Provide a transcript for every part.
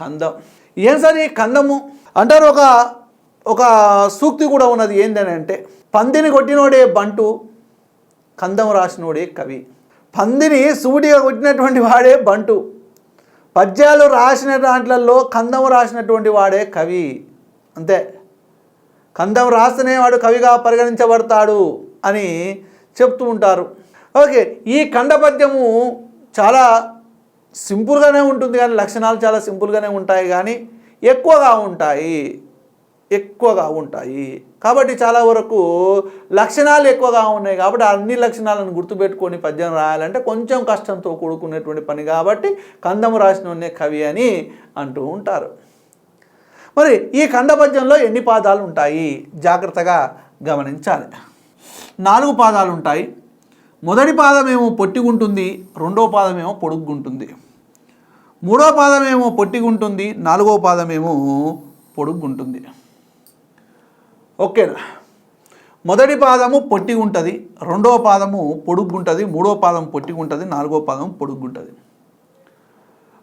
కందం. ఏం సార్ ఈ కందము? అంటారు ఒక ఒక సూక్తి కూడా ఉన్నది ఏందని అంటే పందిని కొట్టినోడే బంటు కందం రాసినోడే కవి. పందిని సూటిగా కొట్టినటువంటి వాడే బంటు. పద్యాలు రాసిన దాంట్లలో కందం రాసినటువంటి వాడే కవి. అంతే. కందం రాస్తేనే వాడు కవిగా పరిగణించబడతాడు అని చెప్తూ ఉంటారు. ఓకే ఈ కంద పద్యము చాలా సింపుల్గానే ఉంటుంది కానీ లక్షణాలు చాలా సింపుల్గానే ఉంటాయి కానీ ఎక్కువగా ఉంటాయి. ఎక్కువగా ఉంటాయి. కాబట్టి చాలా వరకు లక్షణాలు ఎక్కువగా ఉన్నాయి కాబట్టి అన్ని లక్షణాలను గుర్తుపెట్టుకొని పద్యం రాయాలంటే కొంచెం కష్టంతో కూడుకునేటువంటి పని కాబట్టి కందము రాసిన కవి అని అంటూ ఉంటారు. మరి ఈ కంద పద్యంలో ఎన్ని పాదాలు ఉంటాయి? జాగ్రత్తగా గమనించాలి. నాలుగు పాదాలు ఉంటాయి. మొదటి పాదమేమో పొట్టిగుంటుంది రెండో పాదమేమో పొడుగ్గుంటుంది. మూడో పాదమేమో పొట్టిగుంటుంది నాలుగో పాదమేమో పొడుగ్గుంటుంది. ఓకేనా? మొదటి పాదము పొట్టిగుంటుంది రెండో పాదము పొడుగ్గుంటుంది మూడో పాదం పొట్టిగుంటుంది నాలుగో పాదం పొడుగ్గుంటుంది.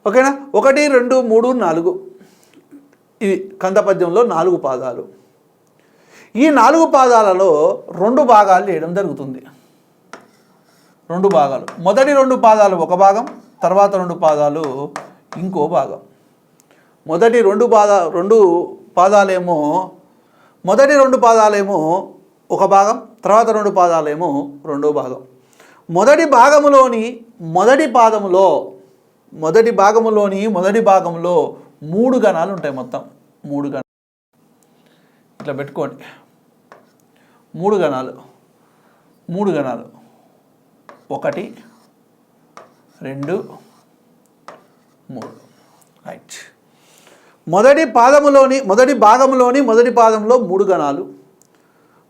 ఓకేనా? ఒకటి రెండు మూడు నాలుగు. ఇవి కందపద్యంలో నాలుగు పాదాలు. ఈ నాలుగు పాదాలలో రెండు భాగాలు వేయడం జరుగుతుంది. రెండు భాగాలు. మొదటి రెండు పాదాలు ఒక భాగం తర్వాత రెండు పాదాలు ఇంకో భాగం. మొదటి రెండు పాద రెండు పాదాలేమో మొదటి రెండు పాదాలేమో ఒక భాగం తర్వాత రెండు పాదాలేమో రెండో భాగం. మొదటి భాగములోని మొదటి పాదములో మొదటి భాగములోని మొదటి భాగంలో మూడు గణాలు ఉంటాయి మొత్తం. మూడు గణాలు ఇట్లా పెట్టుకోండి. మూడు గణాలు. మూడు గణాలు. ఒకటి రెండు మూడు. రైట్ మొదటి పాదములోని మొదటి భాగంలోని మొదటి పాదంలో మూడు గణాలు.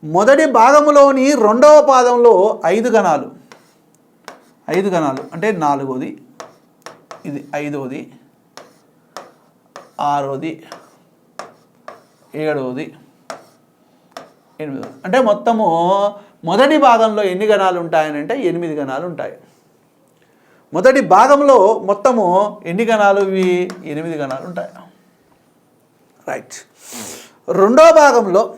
మొదటి భాగంలోని రెండవ పాదంలో ఐదు గణాలు. ఐదు గణాలు. అంటే నాలుగోది ఇది ఐదవది ఆరోది ఏడవది ఎనిమిదవది అంటే మొత్తము మొదటి భాగంలో ఎన్ని గణాలు ఉంటాయని అంటే ఎనిమిది గణాలు ఉంటాయి. మొదటి భాగంలో మొత్తము ఎన్ని గణాలు? ఇవి ఎనిమిది గణాలు ఉంటాయి. రైట్ రెండో భాగంలో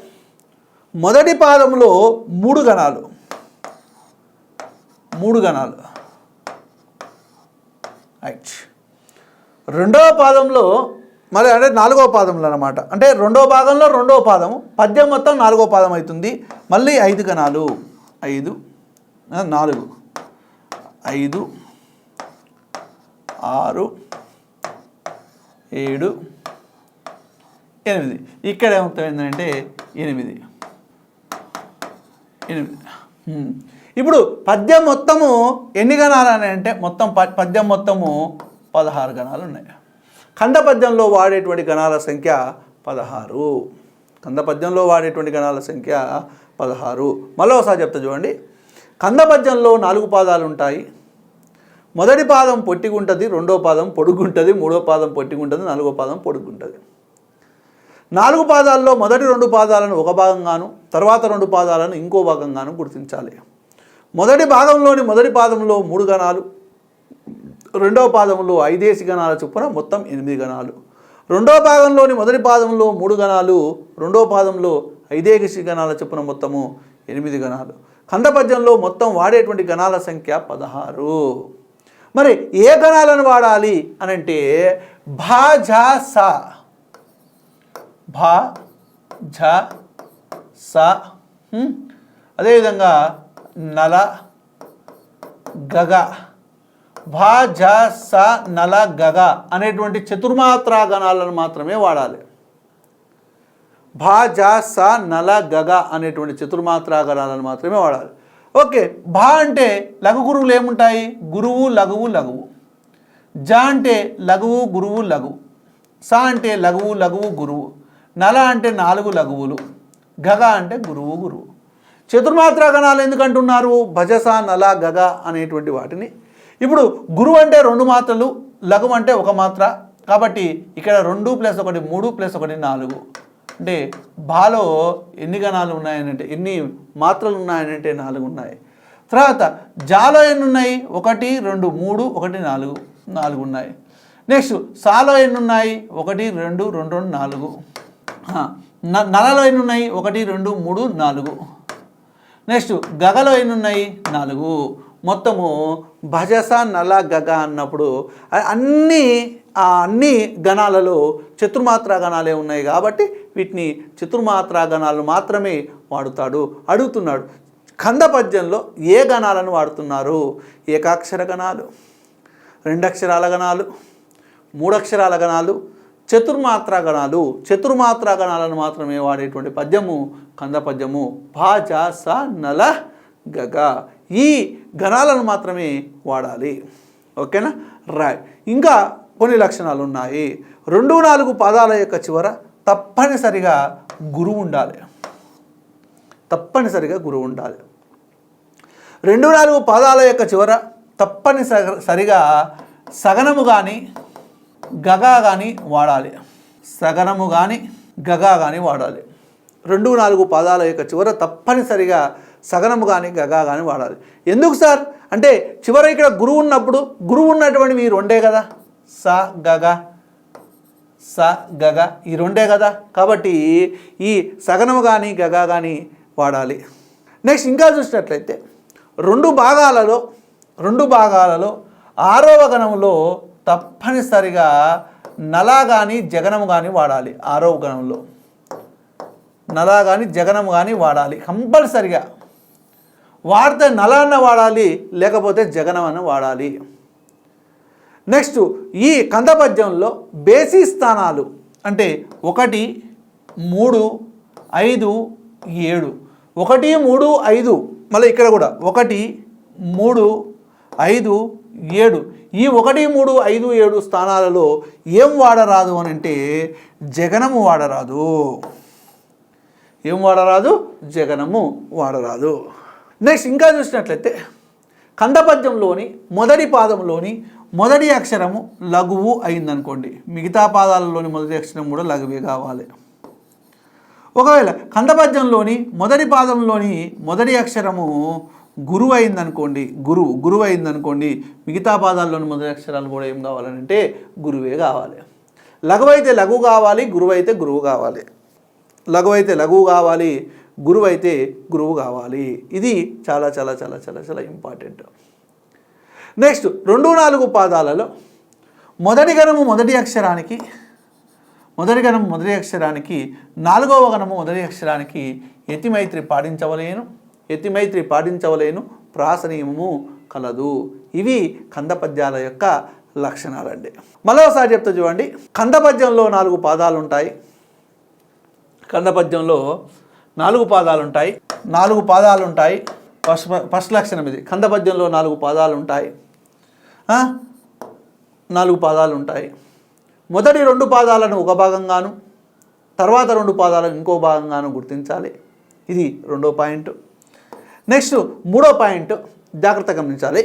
మొదటి పాదంలో మూడు గణాలు. మూడు గణాలు. రైట్ రెండవ పాదంలో మళ్ళీ అంటే నాలుగవ పాదంలో అనమాట అంటే రెండవ భాగంలో రెండవ పాదము పద్యం మొత్తం నాలుగో పాదం అవుతుంది. మళ్ళీ ఐదు గణాలు ఐదు నాలుగు. ఐదు ఆరు ఏడు ఎనిమిది. ఇక్కడ ఏమవుతుందంటే ఎనిమిది. ఎనిమిది. ఇప్పుడు పద్యం మొత్తము ఎన్ని గణాలు అని అంటే మొత్తం ప- పద్యం మొత్తము పదహారు గణాలు ఉన్నాయి. కందపద్యంలో వాడేటువంటి గణాల సంఖ్య పదహారు. కంద పద్యంలో వాడేటువంటి గణాల సంఖ్య పదహారు. మరోసారి చెప్తా చూడండి. కంద పద్యంలో నాలుగు పాదాలు ఉంటాయి మొదటి పాదం పొట్టిగుంటుంది రెండో పాదం పొడుగుంటుంది మూడో పాదం పొట్టిగుంటుంది నాలుగో పాదం పొడుగుంటుంది. నాలుగు పాదాల్లో మొదటి రెండు పాదాలను ఒక భాగంగాను తర్వాత రెండు పాదాలను ఇంకో భాగంగాను గుర్తించాలి. మొదటి భాగంలోని మొదటి పాదంలో మూడు గణాలు రెండవ పాదంలో ఐదేసి గణాల చొప్పున మొత్తం ఎనిమిది గణాలు. రెండవ భాగంలోని మొదటి పాదంలో మూడు గణాలు రెండవ పాదంలో ఐదేసి గణాల చొప్పున మొత్తము ఎనిమిది గణాలు. కందపద్యంలో మొత్తం వాడేటువంటి గణాల సంఖ్య పదహారు. మరి ఏ గణాలను వాడాలి అని అంటే భా ఝా సా. భా ఝ స అదేవిధంగా నల గగ. భా జ స నల గగ అనేటువంటి చతుర్మాత్రా గణాలను మాత్రమే వాడాలి. భా జ స నల గగ అనేటువంటి చతుర్మాత్రా గణాలను మాత్రమే వాడాలి. ఓకే భా అంటే లఘు గురువులు ఏముంటాయి? గురువు లఘువు లఘువు. జ అంటే లఘువు గురువు లఘువు. స అంటే లఘువు లఘువు గురువు. నల అంటే నాలుగు లఘువులు. గగ అంటే గురువు గురువు. చతుర్మాత్రా గణాలు ఎందుకంటున్నారు భజస నల గగ అనేటువంటి వాటిని ఇప్పుడు గురువు అంటే రెండు మాత్రలు లఘువు అంటే ఒక మాత్ర. కాబట్టి ఇక్కడ రెండు ప్లస్ ఒకటి మూడు ప్లస్ ఒకటి నాలుగు. అంటే బాలో ఎన్ని గణాలు ఉన్నాయనంటే ఎన్ని మాత్రలు ఉన్నాయనంటే నాలుగు ఉన్నాయి. తర్వాత జాలో ఎన్ని ఉన్నాయి? ఒకటి రెండు మూడు ఒకటి నాలుగు నాలుగు ఉన్నాయి. నెక్స్ట్ సాలో ఎన్ని ఉన్నాయి? ఒకటి రెండు రెండు రెండు నాలుగు న- నలలో ఎన్ని ఉన్నాయి? ఒకటి రెండు మూడు నాలుగు. నెక్స్ట్ గగలో ఎన్ని ఉన్నాయి? నాలుగు. మొత్తము భజస నల గగ అన్నప్పుడు అన్నీ అన్ని ఆ అన్ని గణాలలో చతుర్మాత్రా గణాలే ఉన్నాయి కాబట్టి వీటిని చతుర్మాత్రా గణాలు మాత్రమే వాడుతాడు అడుగుతున్నాడు. కంద పద్యంలో ఏ గణాలను వాడుతున్నారు? ఏకాక్షర గణాలు రెండక్షరాల గణాలు మూడక్షరాల గణాలు చతుర్మాత్రా గణాలు. చతుర్మాత్రా గణాలను మాత్రమే వాడేటువంటి పద్యము కంద పద్యము భాజ స నల గగ. ఈ గణాలను మాత్రమే వాడాలి. ఓకేనా? రైట్. ఇంకా కొన్ని లక్షణాలు ఉన్నాయి. రెండు నాలుగు పాదాల యొక్క చివర తప్పనిసరిగా గురువు ఉండాలి. తప్పనిసరిగా గురువు ఉండాలి. రెండు నాలుగు పాదాల యొక్క చివర తప్పనిసరి సరిగా సగనము కానీ గగా కానీ వాడాలి. సగనము కానీ గగా కానీ వాడాలి. రెండు నాలుగు పాదాల యొక్క చివర తప్పనిసరిగా సగనము కానీ గగా కానీ వాడాలి. ఎందుకు సార్? అంటే చివర ఇక్కడ గురువు ఉన్నప్పుడు గురువు ఉన్నటువంటివి ఈ రెండే కదా. స గగ స గగ ఈ రెండే కదా. కాబట్టి ఈ సగనము కానీ గగా కానీ వాడాలి. నెక్స్ట్ ఇంకా చూసినట్లయితే రెండు భాగాలలో రెండు భాగాలలో ఆరవ గణంలో తప్పనిసరిగా నలా కానీ జగనము కానీ వాడాలి. ఆరవ గణంలో నలా కానీ జగనము కానీ వాడాలి. కంపల్సరిగా. వాడితే నలాన్న వాడాలి లేకపోతే జగనమన్న వాడాలి. నెక్స్ట్ ఈ కందపద్యంలో బేసి స్థానాలు అంటే ఒకటి మూడు ఐదు ఏడు. ఒకటి మూడు ఐదు. మళ్ళీ ఇక్కడ కూడా ఒకటి మూడు ఐదు ఏడు. ఈ ఒకటి మూడు ఐదు ఏడు స్థానాలలో ఏం వాడరాదు అని అంటే జగనము వాడరాదు. ఏం వాడరాదు? జగనము వాడరాదు. నెక్స్ట్ ఇంకా చూసినట్లయితే కందపద్యంలోని మొదటి పాదంలోని మొదటి అక్షరము లఘువు అయిందనుకోండి. మిగతా పాదాలలోని మొదటి అక్షరం కూడా లఘువే కావాలి. ఒకవేళ కందపద్యంలోని మొదటి పాదంలోని మొదటి అక్షరము గురువు అయిందనుకోండి గురువు గురువు అయిందనుకోండి మిగతా పాదాల్లోని మొదటి అక్షరాలు కూడా ఏం కావాలంటే గురువే కావాలి. లఘువైతే లఘు లఘువు కావాలి గురువు అయితే గురువు కావాలి. లఘువైతే లఘువు కావాలి గురువు అయితే గురువు కావాలి. ఇది చాలా చాలా చాలా చాలా చాలా ఇంపార్టెంట్ నెక్స్ట్ రెండు నాలుగు పాదాలలో మొదటి గణము మొదటి అక్షరానికి మొదటి గణం మొదటి అక్షరానికి నాలుగవ గణము మొదటి అక్షరానికి యతిమైత్రి పాటించవలేను యతిమైత్రి పాటించవలేను ప్రాసనియమము కలదు. ఇవి కందపద్యాల యొక్క లక్షణాలండి. మరోసారి చెప్తా చూడండి. కందపద్యంలో నాలుగు పాదాలు ఉంటాయి కందపద్యంలో నాలుగు పాదాలు ఉంటాయి నాలుగు పాదాలు ఉంటాయి ఫస్ట్ ఫస్ట్ లక్షణం ఇది. కందపద్యంలో నాలుగు పాదాలు ఉంటాయి నాలుగు పాదాలు ఉంటాయి మొదటి రెండు పాదాలను ఒక భాగంగాను తర్వాత రెండు పాదాలను ఇంకో భాగంగాను గుర్తించాలి. ఇది రెండో పాయింట్. నెక్స్ట్ మూడో పాయింట్ జాగ్రత్త గమనించాలి.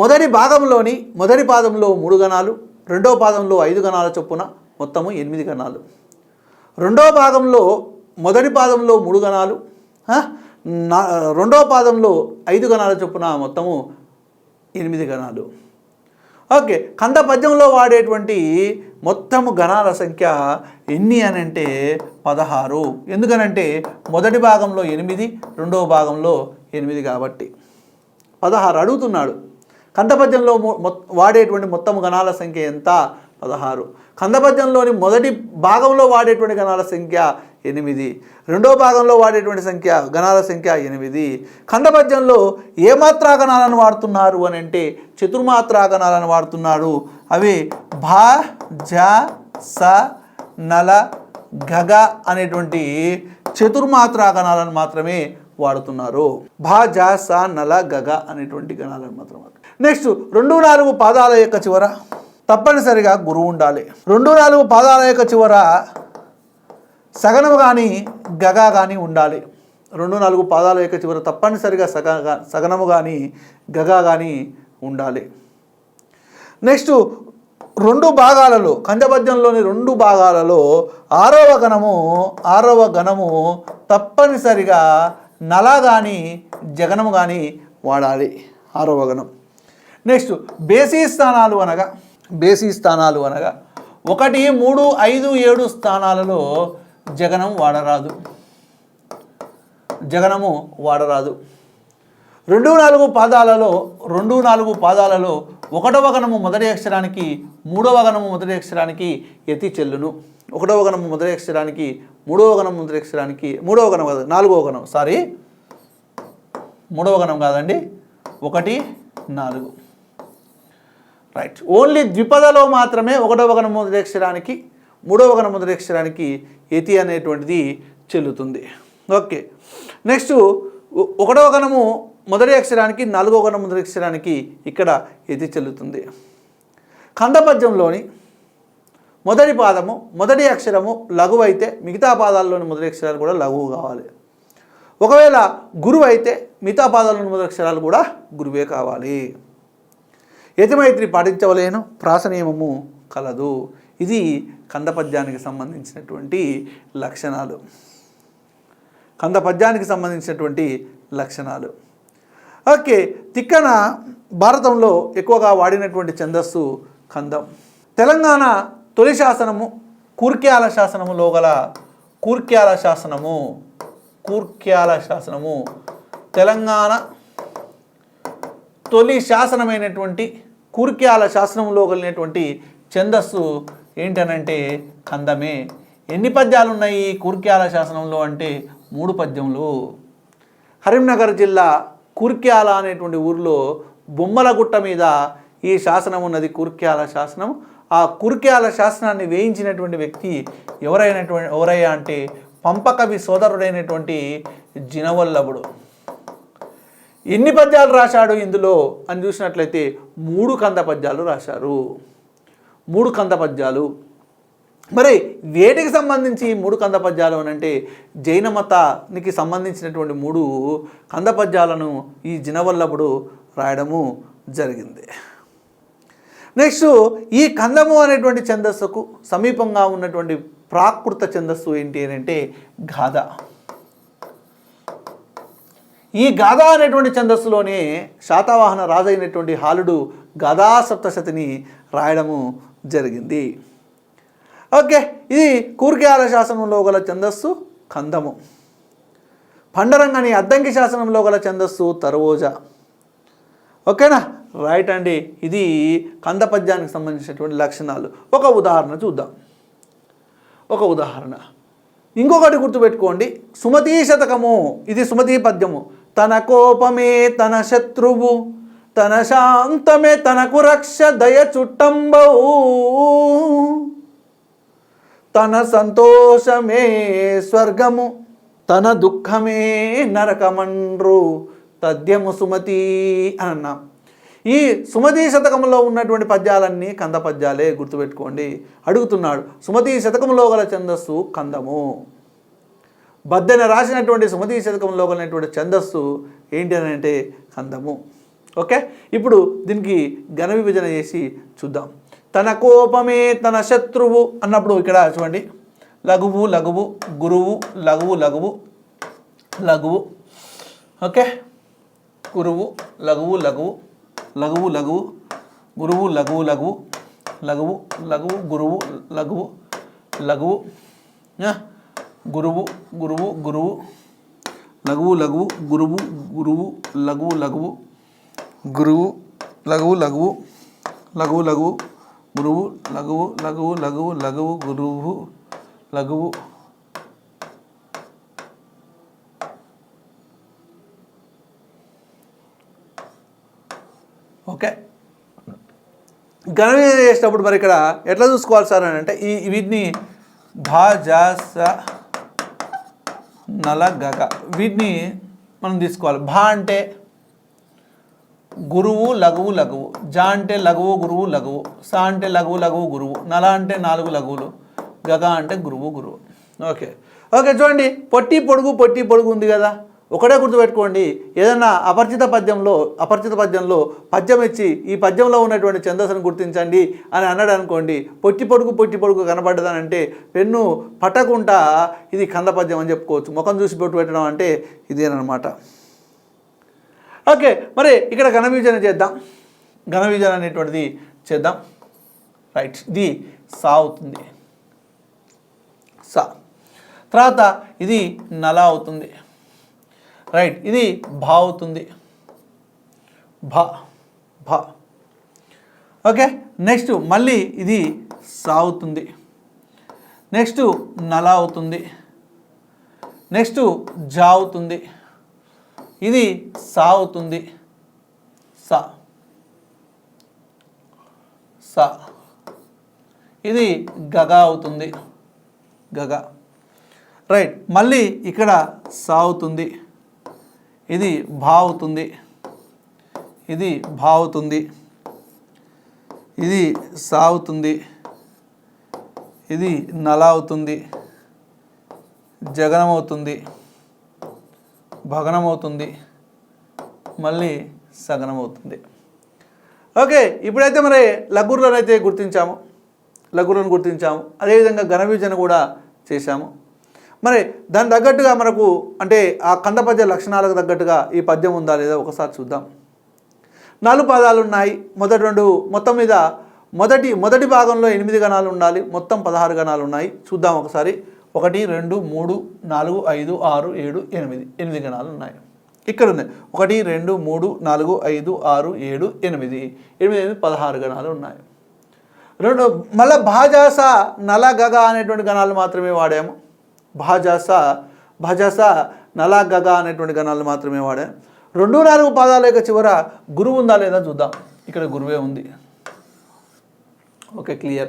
మొదటి భాగంలోని మొదటి పాదంలో మూడు గణాలు రెండో పాదంలో ఐదు గణాల చొప్పున మొత్తము ఎనిమిది గణాలు. రెండో భాగంలో మొదటి పాదంలో మూడు గణాలు రెండవ నా పాదంలో ఐదు గణాల చొప్పున మొత్తము ఎనిమిది గణాలు. ఓకే కంద పద్యంలో వాడేటువంటి మొత్తము గణాల సంఖ్య ఎన్ని అని అంటే పదహారు. ఎందుకనంటే మొదటి భాగంలో ఎనిమిది రెండవ భాగంలో ఎనిమిది కాబట్టి. పదహారు అడుగుతున్నాడు. కందపద్యంలో మొ- మొ- వాడేటువంటి మొత్తం గణాల సంఖ్య ఎంత? పదహారు. కందపద్యంలోని మొదటి భాగంలో వాడేటువంటి గణాల సంఖ్య ఎనిమిది. రెండో భాగంలో వాడేటువంటి సంఖ్య గణాల సంఖ్య ఎనిమిది. ఖండపద్యంలో ఏ మాత్రా గణాలను వాడుతున్నారు అని అంటే చతుర్మాత్రాగణాలను గణాలను అవి భా జ స నల గగ అనేటువంటి చతుర్మాత్రాగణాలను మాత్రమే వాడుతున్నారు. భా జ స నల గగ అనేటువంటి గణాలను మాత్రం నెక్స్ట్ రెండు నాలుగు పాదాల యొక్క చివర తప్పనిసరిగా గురువు ఉండాలి. రెండు నాలుగు పాదాల యొక్క చివర సగనము కానీ గగా కానీ ఉండాలి. రెండు నాలుగు పాదాల యొక్క చివర తప్పనిసరిగా సగ సగనము కానీ గగా కానీ ఉండాలి. నెక్స్ట్ రెండు భాగాలలో కందపద్యంలోని రెండు భాగాలలో ఆరవ గణము ఆరవ గణము తప్పనిసరిగా నల కానీ జగనము కానీ వాడాలి. ఆరవ గణం. నెక్స్ట్ బేసీ స్థానాలు అనగా బేసి స్థానాలు అనగా ఒకటి మూడు ఐదు ఏడు స్థానాలలో జగనం వాడరాదు. జగనము వాడరాదు. రెండు నాలుగు పాదాలలో రెండు నాలుగు పాదాలలో ఒకటవ గణము మొదటి అక్షరానికి మూడవ గణము మొదటి అక్షరానికి ఎతి చెల్లును. ఒకటవ గణము మొదటి అక్షరానికి మూడవ గణం మొదటి అక్షరానికి మూడవ గణం కాదు నాలుగవ గణం సారీ. మూడవ గణం కాదండి ఒకటి నాలుగు. రైట్ ఓన్లీ ద్విపదలో మాత్రమే ఒకటవ గణం మొదటి అక్షరానికి మూడవ గణం మొదటి అక్షరానికి ఎతి అనేటువంటిది చెల్లుతుంది. ఓకే. నెక్స్ట్ ఒకటవ గణము మొదటి అక్షరానికి నాలుగవ గణం మొదటి అక్షరానికి ఇక్కడ ఎతి చెల్లుతుంది. కందపద్యంలోని మొదటి పాదము మొదటి అక్షరము లఘువు అయితే మిగతా పాదాల్లోని మొదటి అక్షరాలు కూడా లఘువు కావాలి. ఒకవేళ గురువు అయితే మిగతా పాదాల్లోని మొదటి అక్షరాలు కూడా గురువే కావాలి. యతిమైత్రి పాటించవలేను ప్రాస నియమము కలదు. ఇది కందపద్యానికి సంబంధించినటువంటి లక్షణాలు. కందపద్యానికి సంబంధించినటువంటి లక్షణాలు. ఓకే తిక్కన భారతంలో ఎక్కువగా వాడినటువంటి ఛందస్సు కందం. తెలంగాణ తొలి శాసనము కూర్క్యాల శాసనములో గల కూర్క్యాల శాసనము కూర్క్యాల శాసనము. తెలంగాణ తొలి శాసనమైనటువంటి కూర్క్యాల శాసనంలో కలిగినటువంటి ఛందస్సు ఏంటనంటే కందమే. ఎన్ని పద్యాలు ఉన్నాయి ఈ కూర్క్యాల శాసనంలో అంటే మూడు పద్యములు. కరీంనగర్ జిల్లా కూర్క్యాల అనేటువంటి ఊరిలో బొమ్మలగుట్ట మీద ఈ శాసనం ఉన్నది కూర్క్యాల శాసనం. ఆ కుర్క్యాల శాసనాన్ని వేయించినటువంటి వ్యక్తి ఎవరైనటువంటి ఎవరయ్యా అంటే పంపకవి సోదరుడైనటువంటి జినవల్లభుడు. ఎన్ని పద్యాలు రాశాడు ఇందులో అని చూసినట్లయితే మూడు కంద పద్యాలు రాశారు. మూడు కంద పద్యాలు. మరి వేటికి సంబంధించి మూడు కంద పద్యాలు అని అంటే జైన మతానికి సంబంధించినటువంటి మూడు కంద పద్యాలను ఈ జినవల్లభుడు రాయడము జరిగింది. నెక్స్ట్ ఈ కందము అనేటువంటి ఛందస్సుకు సమీపంగా ఉన్నటువంటి ప్రాకృత ఛందస్సు ఏంటి అని అంటే గాథ ఈ గాథ అనేటువంటి ఛందస్సులోనే శాతవాహన రాజైనటువంటి హాలుడు గాథా సప్తశతిని రాయడము జరిగింది. ఓకే ఇది కూర్కేయాల శాసనంలో గల ఛందస్సు కందము. పండరంగని అద్దంకి శాసనంలో గల ఛందస్సు తరువోజ ఓకేనా? రైట్ అండి. ఇది కంద పద్యానికి సంబంధించినటువంటి లక్షణాలు. ఒక ఉదాహరణ చూద్దాం. ఒక ఉదాహరణ. ఇంకొకటి గుర్తుపెట్టుకోండి. సుమతీ శతకము. ఇది సుమతీ పద్యము. తన కోపమే తన శత్రువు. తన శాంతమే తనకు రక్ష దయ చుట్టంబవు తన సంతోషమే స్వర్గము తన దుఃఖమే నరకమండ్రు. తద్యము సుమతి అని అన్నాం. ఈ సుమతి శతకంలో ఉన్నటువంటి పద్యాలన్నీ కంద పద్యాలే గుర్తుపెట్టుకోండి. అడుగుతున్నాడు సుమతి శతకంలో గల ఛందస్సు కందము. బద్దెన రాసినటువంటి సుమతి శతకంలో కలిగినటువంటి ఛందస్సు ఏంటి అని అంటే కందము. ఓకే ఇప్పుడు దీనికి ఘన విభజన చేసి చూద్దాం తన కోపమే తన శత్రువు అన్నప్పుడు ఇక్కడ చూడండి లఘువు లఘువు గురువు లఘువు లఘువు లఘువు ఓకే గురువు లఘువు లఘువు లఘువు లఘువు గురువు లఘువు లఘువు లఘువు లఘువు గురువు లఘువు లఘువు గురువు గురువు గురువు లఘువు లఘువు గురువు గురువు లఘువు లఘువు గురువు లఘువు లఘువు లఘువు లఘువు గురువు లఘువు లఘువు లఘువు లఘువు గురువు లఘువు. ఓకే. ఘన చేసేటప్పుడు మరి ఇక్కడ ఎట్లా చూసుకోవాలి సార్ అని అంటే ఈ వీటిని భా జా నల గగ వీటిని మనం తీసుకోవాలి. భా అంటే గురువు లఘువు లఘువు. జ అంటే లఘువు గురువు లఘువు. స అంటే లఘువు లఘువు గురువు. నల అంటే నాలుగు లఘువులు. గగ అంటే గురువు గురువు. ఓకే. ఓకే చూడండి. పొట్టి పొడుగు పొట్టి పొడుగు ఉంది కదా. ఒకటే గుర్తుపెట్టుకోండి. ఏదైనా అపరిచిత పద్యంలో అపరిచిత పద్యంలో పద్యం ఇచ్చి ఈ పద్యంలో ఉన్నటువంటి ఛందస్సును గుర్తించండి అని అన్నాడు అనుకోండి పొట్టి పొడుగు పొట్టి పొడుగు కనబడ్డదనంటే పెన్ను పట్టకుండా ఇది కంద పద్యం అని చెప్పుకోవచ్చు. ముఖం చూసి పెట్టు పెట్టడం అంటే ఇదేనమాట ఓకే మరి ఇక్కడ ఘన విభజన చేద్దాం. ఘన విభజన అనేటువంటిది చేద్దాం. రైట్ ఇది సా అవుతుంది. సా. తర్వాత ఇది నల అవుతుంది. రైట్ ఇది భా అవుతుంది. భా భా. ఓకే నెక్స్ట్ మళ్ళీ ఇది సా అవుతుంది. నెక్స్ట్ నల అవుతుంది. నెక్స్ట్ జా అవుతుంది. ఇది సా అవుతుంది సా. సా. ఇది గగ అవుతుంది. గగ. రైట్. మళ్ళీ ఇక్కడ సా అవుతుంది ఇది భా అవుతుంది ఇది భా అవుతుంది ఇది సా అవుతుంది ఇది నల అవుతుంది జగనం అవుతుంది భగనం అవుతుంది మళ్ళీ సగనం అవుతుంది ఓకే ఇప్పుడైతే మరి లఘుర్లను అయితే గుర్తించాము. లఘుర్లను గుర్తించాము. అదేవిధంగా ఘన విభజన కూడా చేశాము. మరి దాని తగ్గట్టుగా మనకు అంటే ఆ కంద పద్య లక్షణాలకు తగ్గట్టుగా ఈ పద్యం ఉందా లేదా ఒకసారి చూద్దాం. నాలుగు పదాలు ఉన్నాయి. మొదటి రెండు మొత్తం మీద మొదటి మొదటి భాగంలో ఎనిమిది గణాలు ఉండాలి. మొత్తం పదహారు గణాలు ఉన్నాయి. చూద్దాం ఒకసారి. ఒకటి రెండు మూడు నాలుగు ఐదు ఆరు ఏడు ఎనిమిది. ఎనిమిది గణాలు ఉన్నాయి. ఇక్కడ ఉన్నాయి. ఒకటి రెండు మూడు నాలుగు ఐదు ఆరు ఏడు ఎనిమిది. ఎనిమిది ఎనిమిది పదహారు గణాలు ఉన్నాయి. రెండు మళ్ళీ భాజాస నల గగ అనేటువంటి గణాలు మాత్రమే వాడాము. భాజాస భజస నల గగ అనేటువంటి గణాలు మాత్రమే వాడాం రెండు నాలుగు పాదాల యొక్క చివర గురువు ఉందా లేదా చూద్దాం. ఇక్కడ గురువే ఉంది. Okay clear.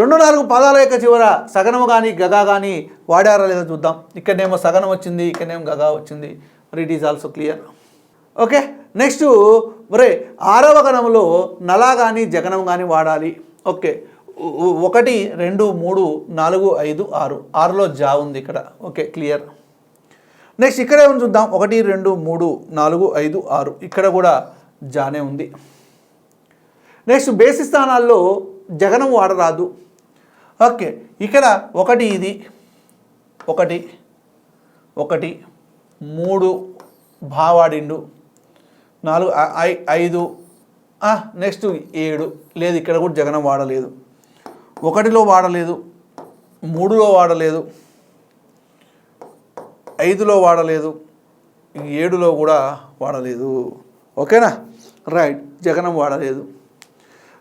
రెండు నాలుగు పాదాల యొక్క చివర సగనము కానీ గగా కానీ వాడారా లేదా చూద్దాం. ఇక్కడనేమో సగనం వచ్చింది ఇక్కడనేమో గగా వచ్చింది. మరి it is also clear okay next మరే ఆరవ గణంలో నలా కానీ జగనం కానీ వాడాలి. ఓకే ఒకటి రెండు మూడు నాలుగు ఐదు ఆరు. ఆరులో జా ఉంది ఇక్కడ. ఓకే క్లియర్ నెక్స్ట్ ఇక్కడ ఏమని చూద్దాం. ఒకటి రెండు మూడు నాలుగు ఐదు ఆరు. ఇక్కడ కూడా జానే ఉంది. నెక్స్ట్ బేసి స్థానాల్లో జగనం వాడరాదు. ఓకే ఇక్కడ ఒకటి ఇది. ఒకటి ఒకటి మూడు భావాడిండు. నాలుగు ఐ- ఐదు నెక్స్ట్ ఏడు. లేదు ఇక్కడ కూడా జగనం వాడలేదు. ఒకటిలో వాడలేదు మూడులో వాడలేదు ఐదులో వాడలేదు ఏడులో కూడా వాడలేదు. ఓకేనా? రైట్ జగనం వాడలేదు.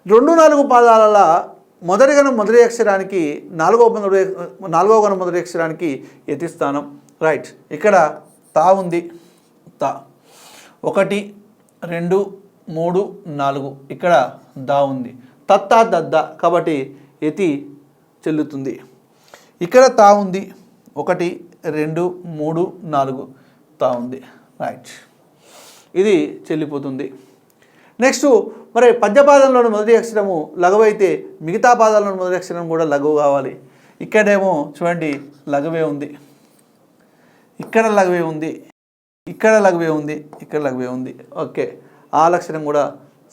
రెండు నాలుగు పాదాల మొదటి గణం మొదటి అక్షరానికి నాలుగవ మొదటి నాలుగో గణం మొదటి అక్షరానికి యతి స్థానం రైట్ ఇక్కడ తా ఉంది. తా. ఒకటి రెండు మూడు నాలుగు. ఇక్కడ దా ఉంది. తత్తా దద్ద కాబట్టి యతి చెల్లుతుంది. ఇక్కడ తా ఉంది. ఒకటి రెండు మూడు నాలుగు. తా ఉంది. రైట్ ఇది చెల్లిపోతుంది. నెక్స్ట్ మరి పద్యపాదంలోని మొదటి అక్షరము లఘువైతే అయితే మిగతా పాదాల్లోని మొదటి అక్షరం కూడా లఘువు కావాలి. ఇక్కడేమో చూడండి లఘువే ఉంది. ఇక్కడ లఘువే ఉంది. ఇక్కడ లఘువే ఉంది. ఇక్కడ లఘువే ఉంది. ఓకే. ఆ లక్షణం కూడా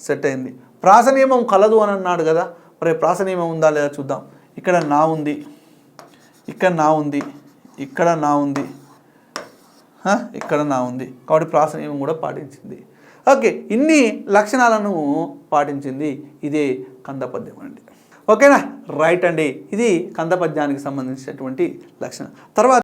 సెట్ అయింది. ప్రాస నియమం కలదు అని అన్నాడు కదా మరి ప్రాస నియమం ఉందా లేదా చూద్దాం. ఇక్కడ నా ఉంది. ఇక్కడ నా ఉంది. ఇక్కడ నా ఉంది. ఇక్కడ నా ఉంది. కాబట్టి ప్రాస నియమం కూడా పాటించింది. ఓకే ఇన్ని లక్షణాలను పాటించింది ఇదే కంద పద్యం అండి. ఓకేనా? రైట్ అండి. ఇది కందపద్యానికి సంబంధించినటువంటి లక్షణం. తర్వాత